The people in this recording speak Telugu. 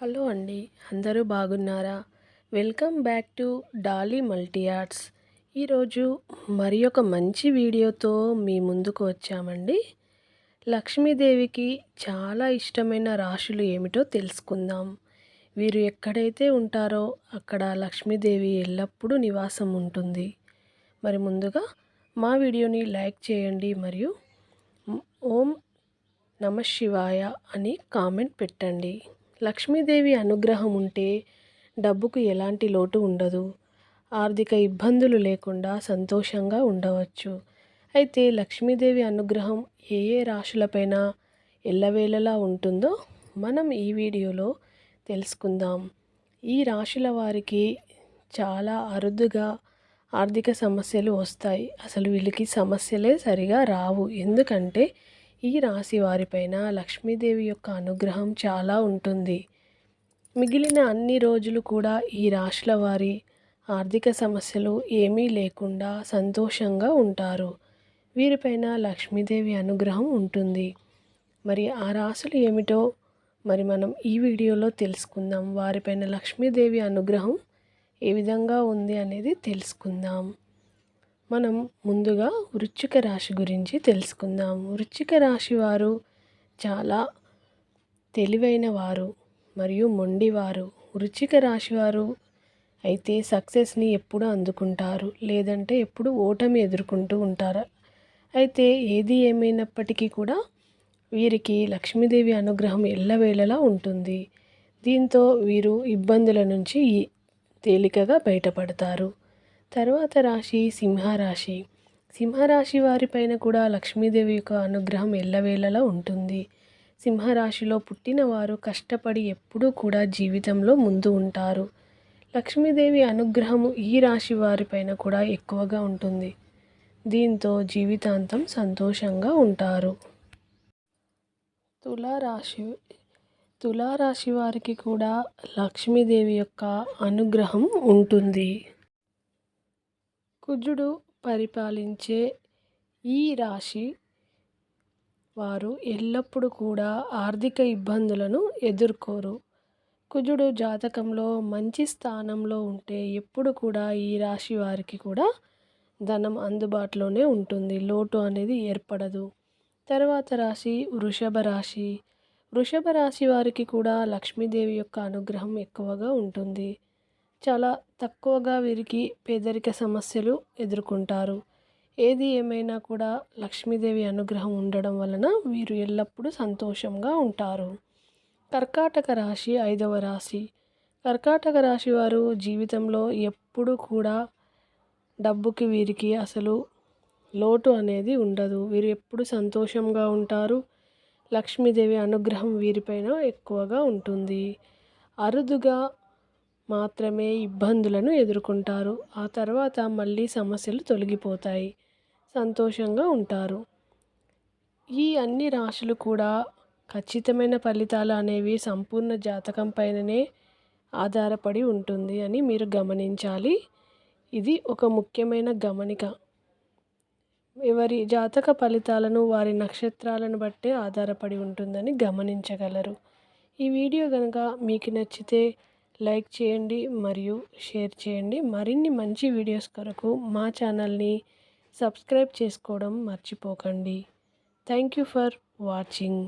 హలో అండి అందరూ బాగున్నారా? Welcome back to Dolly multi arts ఈరోజు మరి ఒక మంచి వీడియోతో మీ ముందుకు వచ్చామండి. లక్ష్మీదేవికి చాలా ఇష్టమైన రాశులు ఏమిటో తెలుసుకుందాం. వీరు ఎక్కడైతే ఉంటారో అక్కడ లక్ష్మీదేవి ఎల్లప్పుడూ నివాసం ఉంటుంది. మరి ముందుగా మా వీడియోని లైక్ చేయండి మరియు ఓం నమ శివాయ అని కామెంట్ పెట్టండి. లక్ష్మీదేవి అనుగ్రహం ఉంటే డబ్బుకు ఎలాంటి లోటు ఉండదు. ఆర్థిక ఇబ్బందులు లేకుండా సంతోషంగా ఉండవచ్చు. అయితే లక్ష్మీదేవి అనుగ్రహం ఏ ఏ రాశులపైన ఎల్లవేళలా ఉంటుందో మనం ఈ వీడియోలో తెలుసుకుందాం. ఈ రాశుల వారికి చాలా అరుదుగా ఆర్థిక సమస్యలు వస్తాయి. అసలు వీళ్ళకి సమస్యలే సరిగా రావు. ఎందుకంటే ఈ రాశి వారిపైన లక్ష్మీదేవి యొక్క అనుగ్రహం చాలా ఉంటుంది. మిగిలిన అన్ని రోజులు కూడా ఈ రాశుల వారి ఆర్థిక సమస్యలు ఏమీ లేకుండా సంతోషంగా ఉంటారు. వీరిపైన లక్ష్మీదేవి అనుగ్రహం ఉంటుంది. మరి ఆ రాశులు ఏమిటో మరి మనం ఈ వీడియోలో తెలుసుకుందాం. వారిపైన లక్ష్మీదేవి అనుగ్రహం ఏ విధంగా ఉంది అనేది తెలుసుకుందాం. మనం ముందుగా వృశ్చిక రాశి గురించి తెలుసుకుందాం. వృశ్చిక రాశి వారు చాలా తెలివైన వారు మరియు మొండివారు. వృశ్చిక రాశి వారు అయితే సక్సెస్ని ఎప్పుడు అందుకుంటారు లేదంటే ఎప్పుడు ఓటమి ఎదుర్కొంటూ ఉంటారు. అయితే ఏది ఏమైనప్పటికీ కూడా వీరికి లక్ష్మీదేవి అనుగ్రహం ఎల్లవేళలా ఉంటుంది. దీంతో వీరు ఇబ్బందుల నుంచి తేలికగా బయటపడతారు. తర్వాత రాశి సింహరాశి. సింహరాశి వారిపైన కూడా లక్ష్మీదేవి యొక్క అనుగ్రహం ఎల్లవేళలా ఉంటుంది. సింహరాశిలో పుట్టిన వారు కష్టపడి ఎప్పుడూ కూడా జీవితంలో ముందు ఉంటారు. లక్ష్మీదేవి అనుగ్రహము ఈ రాశి వారిపైన కూడా ఎక్కువగా ఉంటుంది. దీంతో జీవితాంతం సంతోషంగా ఉంటారు. తులారాశి తులారాశి వారికి కూడా లక్ష్మీదేవి యొక్క అనుగ్రహం ఉంటుంది. కుజుడు పరిపాలించే ఈ రాశి వారు ఎల్లప్పుడూ కూడా ఆర్థిక ఇబ్బందులను ఎదుర్కోరు. కుజుడు జాతకంలో మంచి స్థానంలో ఉంటే ఎప్పుడు కూడా ఈ రాశి వారికి కూడా ధనం అందుబాటులోనే ఉంటుంది. లోటు అనేది ఏర్పడదు. తర్వాత రాశి వృషభ రాశి. వృషభ రాశి వారికి కూడా లక్ష్మీదేవి యొక్క అనుగ్రహం ఎక్కువగా ఉంటుంది. చాలా తక్కువగా వీరికి పేదరిక సమస్యలు ఎదుర్కొంటారు. ఏది ఏమైనా కూడా లక్ష్మీదేవి అనుగ్రహం ఉండడం వలన వీరు ఎల్లప్పుడూ సంతోషంగా ఉంటారు. కర్కాటక రాశి ఐదవ రాశి. కర్కాటక రాశి వారు జీవితంలో ఎప్పుడు కూడా డబ్బుకి వీరికి అసలు లోటు అనేది ఉండదు. వీరు ఎప్పుడు సంతోషంగా ఉంటారు. లక్ష్మీదేవి అనుగ్రహం వీరిపైన ఎక్కువగా ఉంటుంది. అరుదుగా మాత్రమే ఇబ్బందులను ఎదుర్కొంటారు. ఆ తర్వాత మళ్ళీ సమస్యలు తొలగిపోతాయి. సంతోషంగా ఉంటారు. ఈ అన్ని రాశులు కూడా ఖచ్చితమైన ఫలితాలు అనేవి సంపూర్ణ జాతకం పైననే ఆధారపడి ఉంటుంది అని మీరు గమనించాలి. ఇది ఒక ముఖ్యమైన గమనిక. ఎవరి జాతక ఫలితాలను వారి నక్షత్రాలను బట్టే ఆధారపడి ఉంటుందని గమనించగలరు. ఈ వీడియో కనుక మీకు నచ్చితే లైక్ చేయండి మరియు షేర్ చేయండి. మరిన్ని మంచి వీడియోస్ కొరకు మా ఛానల్ని సబ్స్క్రైబ్ చేసుకోవడం మర్చిపోకండి. Thank you for watching.